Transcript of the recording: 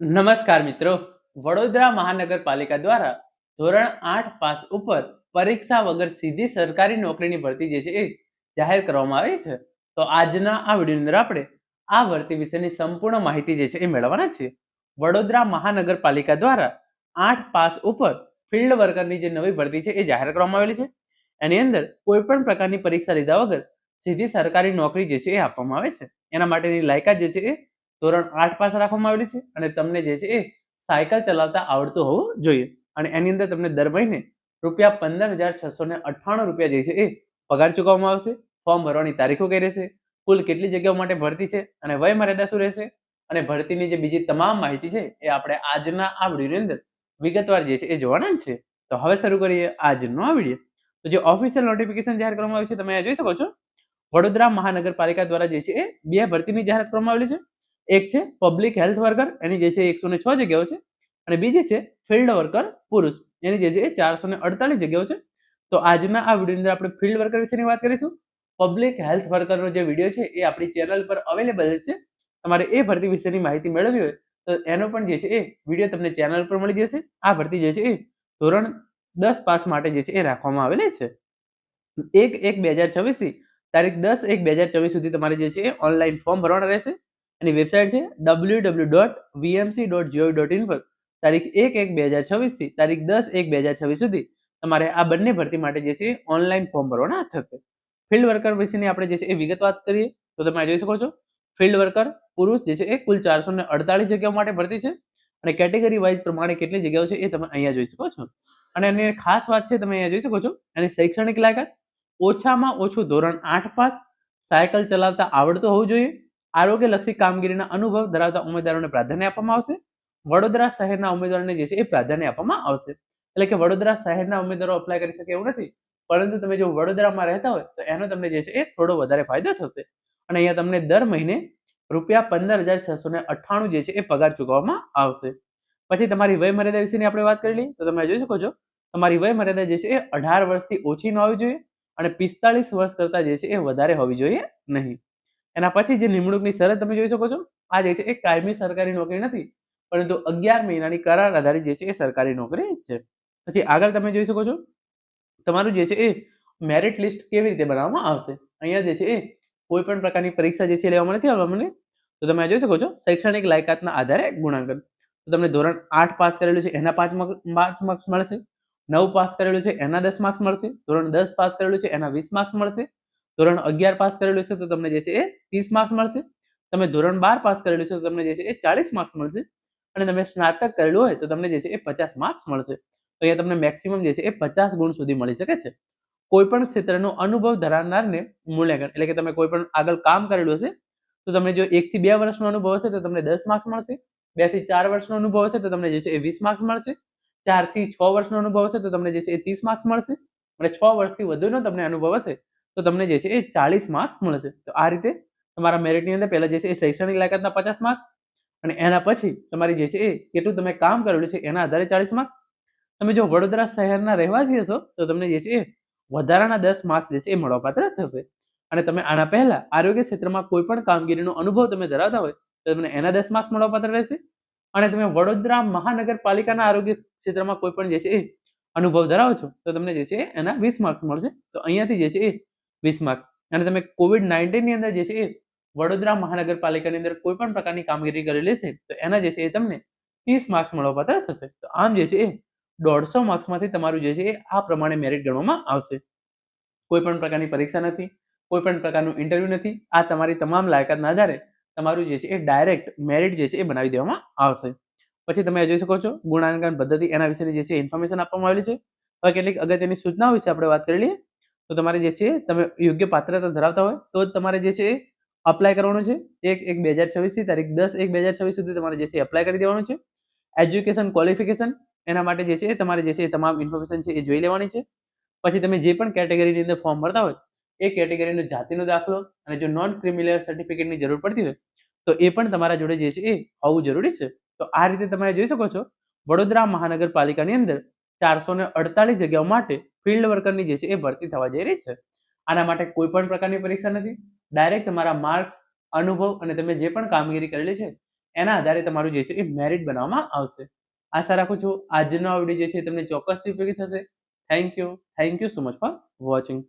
નમસ્કાર મિત્રો. વડોદરા મહાનગરપાલિકા દ્વારા ધોરણ આઠ પાસ ઉપર પરીક્ષા વગર સીધી સરકારી નોકરીની ભરતી જે છે એ જાહેર કરવામાં આવી છે. તો આજના આ વિડીયોની અંદર આપણે આ ભરતી વિશેની સંપૂર્ણ માહિતી જે છે એ મેળવવાના છીએ. વડોદરા મહાનગરપાલિકા દ્વારા આઠ પાસ ઉપર ફિલ્ડ વર્કરની જે નવી ભરતી છે એ જાહેર કરવામાં આવેલી છે. એની અંદર કોઈ પણ પ્રકારની પરીક્ષા લીધા વગર સીધી સરકારી નોકરી જે છે એ આપવામાં આવે છે. એના માટેની લાયકાત જે છે એ ધોરણ આઠ પાસ રાખવામાં આવેલી છે અને તમને જે છે એ સાયકલ ચલાવતા આવડતું હોવું જોઈએ. અને એની અંદર તમને દર મહિને રૂપિયા પંદર હજાર છસો અઠ્ઠાણું રૂપિયા જે છે એ પગાર ચૂકવવામાં આવશે. ફોર્મ ભરવાની તારીખો કઈ રહેશે? કુલ કેટલી જગ્યાઓ માટે ભરતી છે? અને વય મર્યાદા શું રહેશે? અને ભરતીની જે બીજી તમામ માહિતી છે એ આપણે આજના આ વિડીયોની અંદર વિગતવાર જે છે એ જોવાના છે. તો હવે શરૂ કરીએ આજનો આ વીડિયો. તો જે ઓફિશિયલ નોટિફિકેશન જાહેર કરવામાં આવ્યું છે તમે જોઈ શકો છો. વડોદરા મહાનગરપાલિકા દ્વારા જે છે એ બે ભરતીની જાહેરાત કરવામાં આવેલી છે. એક છે પબ્લિક હેલ્થ વર્કર એની જે છે એકસો ને છ જગ્યાઓ છે, અને બીજી છે ફિલ્ડ વર્કર પુરુષ, એની જે છે એ ચારસો ને અડતાલીસ જગ્યાઓ છે. તો આજના આ વિડીયોની અંદર આપણે ફિલ્ડ વર્કર વિશેની વાત કરીશું. પબ્લિક હેલ્થ વર્કરનો જે વીડિયો છે એ આપણી ચેનલ પર અવેલેબલ છે. તમારે એ ભરતી વિશેની માહિતી મેળવવી હોય, તો એનો પણ જે છે એ વીડિયો તમને ચેનલ પર મળી જશે. આ ભરતી જે છે એ ધોરણ દસ પાસ માટે જે છે એ રાખવામાં આવેલી છે. એક એક બે હજાર છવ્વીસથી તારીખ દસ એક બે હજાર ચોવીસ સુધી તમારે જે છે એ ઓનલાઈન ફોર્મ ભરવાના રહેશે. એની વેબસાઇટ છે W W dot VMC dot GOV dot in પર. તારીખ એક એક બે હજાર છવ્વીસથી તારીખ દસ એક બે હજાર છવ્વીસ સુધી તમારે આ બંને ભરતી માટે જે છે ઓનલાઈન ફોર્મ ભરવાના થશે. ફિલ્ડ વર્કર વિશેની આપણે જે છે એ વિગત વાત કરીએ, તો તમે જોઈ શકો છો. ફિલ્ડ વર્કર પુરુષ જે છે એ કુલ ચારસો ને અડતાલીસ જગ્યાઓ માટે ભરતી છે અને કેટેગરી વાઇઝ પ્રમાણે કેટલી જગ્યાઓ છે એ તમે અહીંયા જોઈ શકો છો. અને એની ખાસ વાત છે, તમે અહીંયા જોઈ શકો છો, એની શૈક્ષણિક લાયકાત ઓછામાં ઓછું ધોરણ આઠ પાસ, સાયકલ ચલાવતા આવડતું હોવું જોઈએ આરોગ્યલક્ષી કામગીરીના અનુભવ ધરાવતા ઉમેદવારોને પ્રાધાન્ય આપવામાં આવશે. વડોદરા શહેરના ઉમેદવારોને જે છે એ પ્રાધાન્ય આપવામાં આવશે. એટલે કે વડોદરા શહેરના ઉમેદવારો અપ્લાય કરી શકે એવું નથી. પરંતુ તમે જો વડોદરામાં રહેતા હોય તો એનો તમને જે છે એ થોડો વધારે ફાયદો થશે. અને અહીંયા તમને દર મહિને રૂપિયા પંદર હજાર છસો ને અઠ્ઠાણું જે છે એ પગાર ચૂકવવામાં આવશે. પછી તમારી વય મર્યાદા વિશેની આપણે વાત કરી લઈએ તો તમે જોઈ શકો છો. તમારી વય મર્યાદા જે છે એ અઢાર વર્ષથી ઓછી ન હોવી જોઈએ અને પિસ્તાલીસ વર્ષ કરતા જે છે એ વધારે હોવી જોઈએ નહીં. એના પછી જે નિમણૂકની શરત તમે જોઈ શકો છો, આ જે છે એ કાયમી સરકારી નોકરી નથી, પરંતુ અગિયાર મહિનાની કરાર આધારિત જે છે એ સરકારી નોકરી છે. પછી આગળ તમે જોઈ શકો છો, તમારું જે છે એ મેરિટ લિસ્ટ કેવી રીતે બનાવવામાં આવશે? અહીંયા જે છે એ કોઈ પણ પ્રકારની પરીક્ષા જે છે લેવામાં નથી આવવાની તો તમે જોઈ શકો છો, શૈક્ષણિક લાયકાતના આધારે ગુણાંકન. તો તમને ધોરણ આઠ પાસ કરેલું છે, એના પાંચ પાંચ માર્ક્સ મળશે. નવ પાસ કરેલું છે, એના દસ માર્ક્સ મળશે. ધોરણ દસ પાસ કરેલું છે, એના વીસ માર્ક્સ મળશે. ધોરણ અગિયાર પાસ કરેલું છે તો તમને જે છે એ ત્રીસ માર્ક્સ મળશે. તમે ધોરણ બાર પાસ કરેલું છે તો તમને જે છે એ ચાલીસ માર્ક્સ મળશે. અને તમે સ્નાતક કરેલું હોય તો તમને જે છે એ પચાસ માર્ક્સ મળશે. તો અહીંયા તમને મેક્સિમમ જે છે એ પચાસ ગુણ સુધી મળી શકે છે. કોઈ પણ ક્ષેત્રનો અનુભવ ધરાવનારને મૂલ્યાંકન, એટલે કે તમે કોઈ પણ આગળ કામ કરેલું હશે, તો તમને જો એકથી બે વર્ષનો અનુભવ હશે તો તમને દસ માર્ક્સ મળશે. બેથી ચાર વર્ષનો અનુભવ હશે તો તમને જે છે એ વીસ માર્ક્સ મળશે. ચારથી છ વર્ષનો અનુભવ હશે તો તમને જે છે એ ત્રીસ માર્ક્સ મળશે. અને છ વર્ષથી વધુનો તમને અનુભવ હશે તો તમને જે છે એ ચાલીસ માર્ક્સ મળશે તો આ રીતે તમારા મેરિટની અંદર પહેલાં જે છે એ શૈક્ષણિક લાયકાતના પચાસ માર્ક્સ અને એના પછી તમારી જે છે એ કેટલું તમે કામ કરેલું છે એના આધારે ચાલીસ માર્ક્સ તમે જો વડોદરા શહેરના રહેવાસી હશો, તો તમને જે છે એ વધારાના દસ માર્ક્સ જે છે એ મળવાપાત્ર થશે. અને તમે આના પહેલા આરોગ્ય ક્ષેત્રમાં કોઈ પણ કામગીરીનો અનુભવ તમે ધરાવતા હોય, તો તમને એના દસ માર્ક્સ મળવાપાત્ર રહેશે. અને તમે વડોદરા મહાનગરપાલિકાના આરોગ્ય ક્ષેત્રમાં કોઈ પણ જે છે એ અનુભવ ધરાવો છો, તો તમને જે છે એના વીસ માર્ક્સ મળશે. તો અહીંયાથી જે છે એ વીસ માર્ક્સ અને તમે કોવિડ નાઇન્ટીનની અંદર જે છે એ વડોદરા મહાનગરપાલિકાની અંદર કોઈ પણ પ્રકારની કામગીરી કરેલી છે, તો એના જે છે એ તમને ત્રીસ માર્ક્સ મળવાપાત્ર થશે. તો આમ જે છે એ દોઢસો માર્ક્સમાંથી તમારું જે છે એ આ પ્રમાણે મેરિટ ગણવામાં આવશે. કોઈ પણ પ્રકારની પરીક્ષા નથી, કોઈ પણ પ્રકારનું ઇન્ટરવ્યુ નથી, આ તમારી તમામ લાયકાતના આધારે તમારું જે છે એ ડાયરેક્ટ મેરિટ જે છે એ બનાવી દેવામાં આવશે. પછી તમે જોઈ શકો છો, ગુણાંકન પદ્ધતિ એના વિશેની જે છે ઇન્ફોર્મેશન આપવામાં આવેલી છે. હવે કેટલીક અગત્યની સૂચનાઓ વિશે આપણે વાત કરી લઈએ. તો તમારે જે છે, તમે યોગ્ય પાત્રતા ધરાવતા હોય, તો જ તમારે જે છે અપ્લાય કરવાનું છે. એક એક બે હજાર છવ્વીસથી તારીખ દસ, એક બે હજાર છવ્વીસ સુધી તમારે જે છે એપ્લાય કરી દેવાનું છે. એજ્યુકેશન ક્વોલિફિકેશન એના માટે જે છે તમારે જે છે તમામ ઇન્ફોર્મેશન છે એ જોઈ લેવાની છે. પછી તમે જે પણ કેટેગરીની અંદર ફોર્મ ભરતા હોય, એ કેટેગરીનો જાતિનો દાખલો અને જો નોન ક્રિમિનલ સર્ટિફિકેટની જરૂર પડતી હોય, તો એ પણ તમારા જોડે જે છે એ હોવું જરૂરી છે. તો આ રીતે તમે જોઈ શકો છો. વડોદરા મહાનગરપાલિકાની અંદર ચારસો ને અડતાલીસ જગ્યાઓ માટે ફિલ્ડ વર્કરની જે છે એ ભરતી થવા જઈ રહી છે. આના માટે કોઈ પણ પ્રકારની પરીક્ષા નથી. ડાયરેક્ટ તમારા માર્ક્સ અનુભવ અને તમે જે પણ કામગીરી કરેલી છે, એના આધારે તમારું જે છે એ મેરિટ બનાવવામાં આવશે. આશા રાખું છું આજનો આ વીડિયો જે છે તમને ચોક્કસથી ઉપયોગી થશે. Thank you thank you so much for watching